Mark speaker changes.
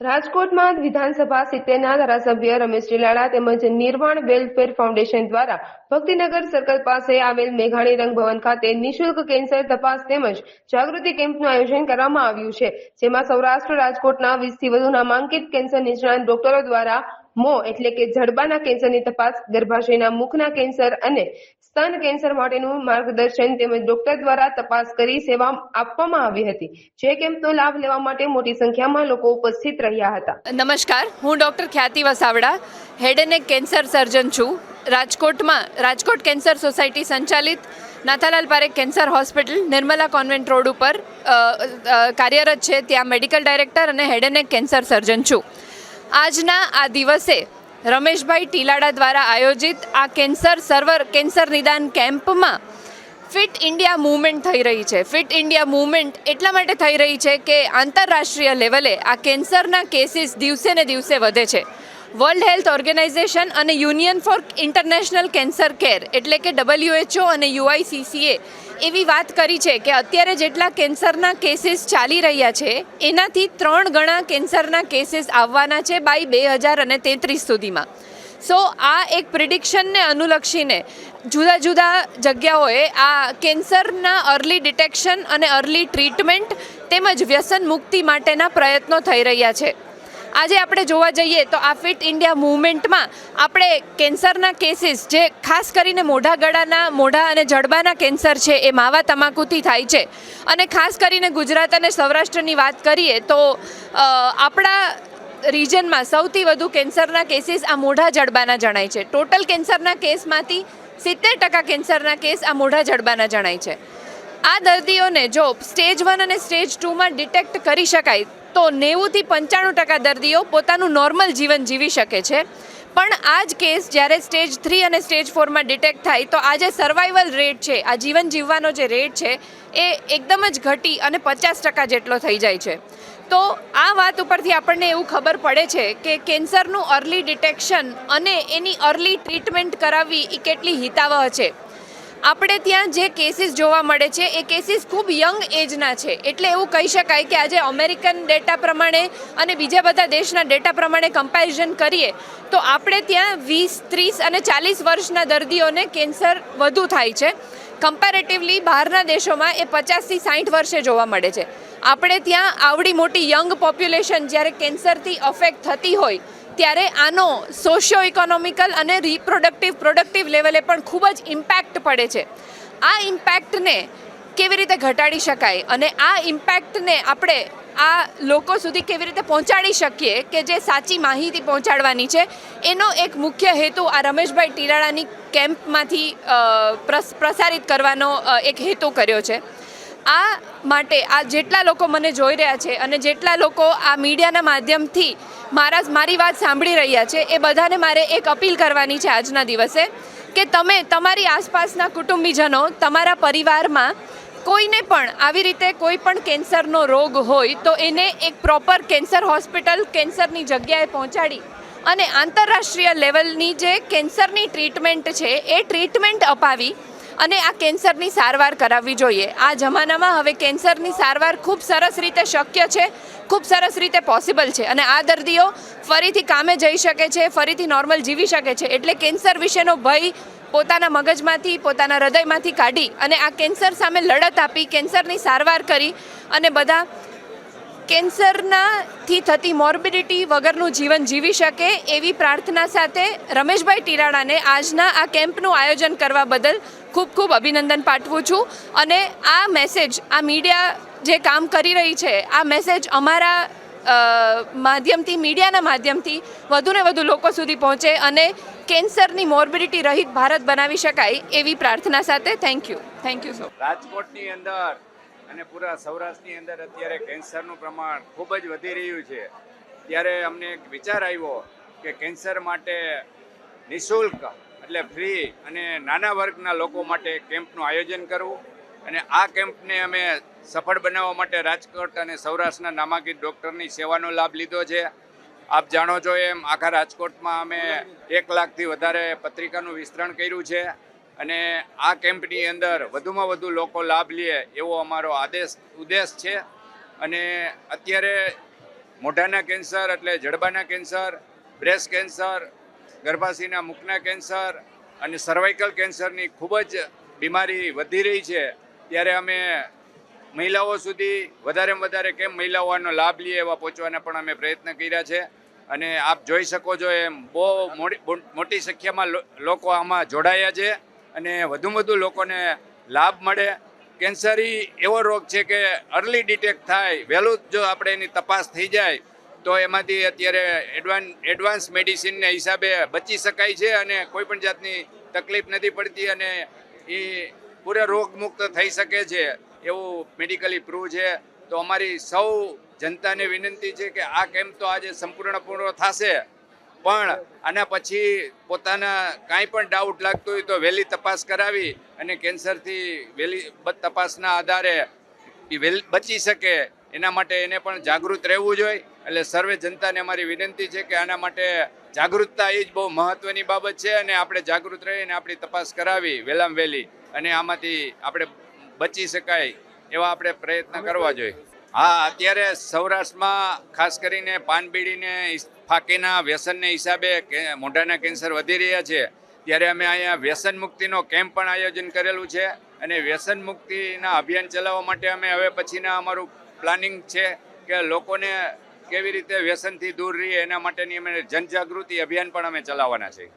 Speaker 1: રાજકોટમાં વિધાનસભા સિત્તેરના ધારાસભ્ય રમેશ ચિલાડા તેમજ નિર્વાણ વેલફેર ફાઉન્ડેશન દ્વારા ભક્તિનગર સર્કલ પાસે આવેલ મેઘાણી રંગ ભવન ખાતે નિઃશુલ્ક કેન્સર તપાસ તેમજ જાગૃતિ કેમ્પનું આયોજન કરવામાં આવ્યું છે, જેમાં સૌરાષ્ટ્ર રાજકોટના વીસથી વધુ નામાંકિત કેન્સર નિષ્ણાંત ડોક્ટરો દ્વારા મો એટલે કે જડબાના કેન્સરની તપાસ, ગર્ભાશયના મુખના કેન્સર અને સ્તન કેન્સર માટેનું માર્ગદર્શન તેમજ ડોક્ટર દ્વારા તપાસ કરી સેવા આપવામાં આવી હતી. જે કેમ્પનો લાભ લેવા માટે મોટી સંખ્યામાં લોકો ઉપસ્થિત રહ્યા હતા.
Speaker 2: નમસ્કાર, હું doctor Khyati Vasavada, head and cancer surgeon છું. રાજકોટમાં, રાજકોટ કેન્સર સોસાયટી સંચાલિત Nathalal Parekh cancer hospital, Nirmala convent road ઉપર કાર્યરત છે. ત્યાં મેડિકલ ડાયરેક્ટર અને હેડ એન્ડ કેન્સર સર્જન છું. આજના આ દિવસે રમેશભાઈ ટીલાડા દ્વારા આયોજિત આ કેન્સર સર્વર કેન્સર નિદાન કેમ્પમાં ફિટ ઇન્ડિયા મૂવમેન્ટ થઈ રહી છે. ફિટ ઇન્ડિયા મૂવમેન્ટ એટલા માટે થઈ રહી છે કે આંતરરાષ્ટ્રીય લેવલે આ કેન્સરના કેસીસ દિવસે ને દિવસે વધે છે. વર્લ્ડ હેલ્થ ઓર્ગેનાઇઝેશન અને union for international cancer care એટલે કે ડબલ્યુએચઓ અને યુઆઈસીસીએ એવી વાત કરી છે કે અત્યારે જેટલા કેન્સરના કેસીસ ચાલી રહ્યા છે, એનાથી ત્રણ ગણા કેન્સરના કેસીસ આવવાના છે બાય બે હજાર અને તેત્રીસ સુધીમાં. સો આ એક પ્રિડિક્શનને અનુલક્ષીને જુદા જુદા જગ્યાઓએ આ કેન્સરના અર્લી ડિટેક્શન અને અર્લી ટ્રીટમેન્ટ તેમજ વ્યસન મુક્તિ માટેના પ્રયત્નો થઈ રહ્યા છે. આજે આપણે જોવા જઈએ તો આ ફિટ ઇન્ડિયા મૂવમેન્ટમાં આપણે કેન્સરના કેસીસ જે ખાસ કરીને મોઢા ગળાના, મોઢા અને જડબાના કેન્સર છે, એ માવા તમાકુથી થાય છે. અને ખાસ કરીને ગુજરાત અને સૌરાષ્ટ્રની વાત કરીએ તો આપણા રિજનમાં સૌથી વધુ કેન્સરના કેસીસ આ મોઢા જડબાના જણાય છે. ટોટલ કેન્સરના કેસમાંથી સિત્તેર ટકા કેન્સરના કેસ આ મોઢા જડબાના જણાય છે. આ દર્દીઓને જો સ્ટેજ વન અને સ્ટેજ ટુમાં ડિટેક્ટ કરી શકાય તો નેવુંથી પંચાણું ટકા દર્દીઓ પોતાનું નોર્મલ જીવન જીવી શકે છે. પણ આ જ કેસ જ્યારે સ્ટેજ થ્રી અને સ્ટેજ ફોરમાં ડિટેક્ટ થાય તો આ જે સર્વાઈવલ રેટ છે, આ જીવન જીવવાનો જે રેટ છે, એ એકદમ જ ઘટી અને પચાસ ટકા જેટલો થઈ જાય છે. તો આ વાત ઉપરથી આપણને એવું ખબર પડે છે કે કેન્સરનું અર્લી ડિટેક્શન અને એની અર્લી ટ્રીટમેન્ટ કરાવવી એ કેટલી હિતાવહ છે. આપણે ત્યાં જે કેસીસ જોવા મળે છે, એ કેસીસ ખૂબ યંગ એજના છે. એટલે એવું કહી શકાય કે આજે અમેરિકન ડેટા પ્રમાણે અને બીજા બધા દેશના ડેટા પ્રમાણે કમ્પેરિઝન કરીએ, તો આપણે ત્યાં વીસ, ત્રીસ અને ચાલીસ વર્ષના દર્દીઓને કેન્સર વધુ થાય છે. કમ્પેરેટિવલી બહારના દેશોમાં એ પચાસથી સાઠ વર્ષે જોવા મળે છે. આપણે ત્યાં આવડી મોટી યંગ પોપ્યુલેશન જ્યારે કેન્સરથી અફેક્ટ થતી હોય ત્યારે આનો સોશિયો ઇકોનોમિકલ અને રિપ્રોડક્ટિવ પ્રોડક્ટિવ લેવલે પણ ખૂબ જ ઇમ્પેક્ટ પડે છે. આ ઇમ્પેક્ટને કેવી રીતે ઘટાડી શકાય અને આ ઇમ્પેક્ટને આપણે આ લોકો સુધી કેવી રીતે પહોંચાડી શકીએ કે જે સાચી માહિતી પહોંચાડવાની છે, એનો એક મુખ્ય હેતુ આ રમેશભાઈ ટીરાળાની કેમ્પમાંથી પ્રસ- પ્રસારિત કરવાનો એક હેતુ કર્યો છે. આ માટે આ જેટલા લોકો મને જોઈ રહ્યા છે અને જેટલા લોકો આ મીડિયાના માધ્યમથી મારા મારી વાત સાંભળી રહ્યા છે, એ બધાને મારે એક અપીલ કરવાની છે આજના દિવસે કે તમે તમારી આસપાસના કુટુંબીજનો, તમારા પરિવારમાં કોઈને પણ આવી રીતે કોઈ પણ કેન્સરનો રોગ હોય તો એને એક પ્રોપર કેન્સર હોસ્પિટલ, કેન્સરની જગ્યાએ પહોંચાડી અને આંતરરાષ્ટ્રીય લેવલની જે કેન્સરની ટ્રીટમેન્ટ છે, એ ટ્રીટમેન્ટ અપાવી અને આ કેન્સરની સારવાર કરાવવી જોઈએ. આ જમાનામાં હવે કેન્સરની સારવાર ખૂબ સરસ રીતે શક્ય છે, ખૂબ સરસ રીતે પોસિબલ છે અને આ દર્દીઓ ફરીથી કામે જઈ શકે છે, ફરીથી નોર્મલ જીવી શકે છે એટલે કેન્સર વિશેનો ભય પોતાના મગજમાંથી, પોતાના હૃદયમાંથી કાઢી અને આ કેન્સર સામે લડત આપી, કેન્સરની સારવાર કરી અને બધા કેન્સરનાથી થતી મોર્બિડિટી વગરનું જીવન જીવી શકે એવી પ્રાર્થના સાથે રમેશભાઈ ટીરાણાને આજના આ કેમ્પનું આયોજન કરવા બદલ ખૂબ ખૂબ અભિનંદન પાઠવું છું. અને આ મેસેજ, આ મીડિયા જે કામ કરી રહી છે, આ મેસેજ અમારા માધ્યમથી, મીડિયાના માધ્યમથી વધુને વધુ લોકો સુધી પહોંચે અને કેન્સરની મોર્બિડિટી રહિત ભારત બનાવી શકાય એવી પ્રાર્થના સાથે. Thank you thank you so
Speaker 3: રાજકોટની અંદર અને પૂરા સૌરાષ્ટ્રની અંદર અત્યારે કેન્સરનું પ્રમાણ ખૂબ જ વધી રહ્યું છે. ત્યારે અમને એક વિચાર આવ્યો કે કેન્સર માટે નિઃશુલ્ક, એટલે ફ્રી અને નાના વર્ગના લોકો માટે કેમ્પનું આયોજન કરવું અને આ કેમ્પને અમે સફળ બનાવવા માટે રાજકોટ અને સૌરાષ્ટ્રના નામાંકિત ડૉક્ટરની સેવાનો લાભ લીધો છે. આપ જાણો છો એમ આખા રાજકોટમાં અમે એક લાખથી વધારે પત્રિકાનું વિસ્તરણ કર્યું છે. અને આ કેમ્પની અંદર વધુમાં વધુ લોકો લાભ લે એવો અમારો આદેશ, ઉદ્દેશ છે. અને અત્યારે મોઢાના કેન્સર એટલે જડબાના કેન્સર, બ્રેસ્ટ કેન્સર, ગર્ભાશયના મુખના કેન્સર અને સર્વાઇકલ કેન્સરની ખૂબ જ બીમારી વધી રહી છે. ત્યારે અમે મહિલાઓ સુધી વધારેમાં વધારે કેમ મહિલાઓનો લાભ લે એવા પહોંચવાના પણ અમે પ્રયત્ન કર્યા છે. અને આપ જોઈ શકો છો એમ બહુ મોટી સંખ્યામાં લોકો આમાં જોડાયા છે. અને વધુમાં વધુ લોકોને લાભ મળે. કેન્સર એવો રોગ છે કે અર્લી ડિટેક્ટ થાય, વહેલું જ જો આપણે એની તપાસ થઈ જાય, તો એમાંથી અત્યારે એડવાન્સ એડવાન્સ મેડિસિનને હિસાબે બચી શકાય છે અને કોઈ પણ જાતની તકલીફ નથી પડતી અને એ પૂરે રોગમુક્ત થઈ શકે છે એવું મેડિકલી પ્રૂવ છે. તો અમારી સૌ જનતાને વિનંતી છે કે આ કેમ્પ તો આજે સંપૂર્ણ પૂર્ણ થશે. પણ આના પછી પોતાના કાંઈ પણ ડાઉટ લાગતો હોય તો વહેલી તપાસ કરાવી અને કેન્સરથી વહેલી તપાસના આધારે બચી શકે એના માટે એને પણ જાગૃત રહેવું જોઈએ. એટલે સર્વે જનતાને અમારી વિનંતી છે કે આના માટે જાગૃતતા એ જ બહુ મહત્વની બાબત છે અને આપણે જાગૃત રહીને આપણી તપાસ કરાવી વહેલામાં વહેલી. અને આમાંથી આપણે બચી શકાય એવા આપણે પ્રયત્ન કરવા જોઈએ. હા, અત્યારે સૌરાષ્ટ્રમાં ખાસ કરીને પાનબીડીને ફાંકીના વ્યસનને હિસાબે મોઢાના કેન્સર વધી રહ્યા છે, ત્યારે અમે અહીંયા વ્યસન મુક્તિનો કેમ્પ પણ આયોજન કરેલું છે અને વ્યસન મુક્તિના અભિયાન ચલાવવા માટે અમે હવે પછીના અમારું પ્લાનિંગ છે કે લોકોને કેવી રીતે વ્યસનથી દૂર રહીએ એના માટેની અમે જનજાગૃતિ અભિયાન પણ અમે ચલાવવાના છે.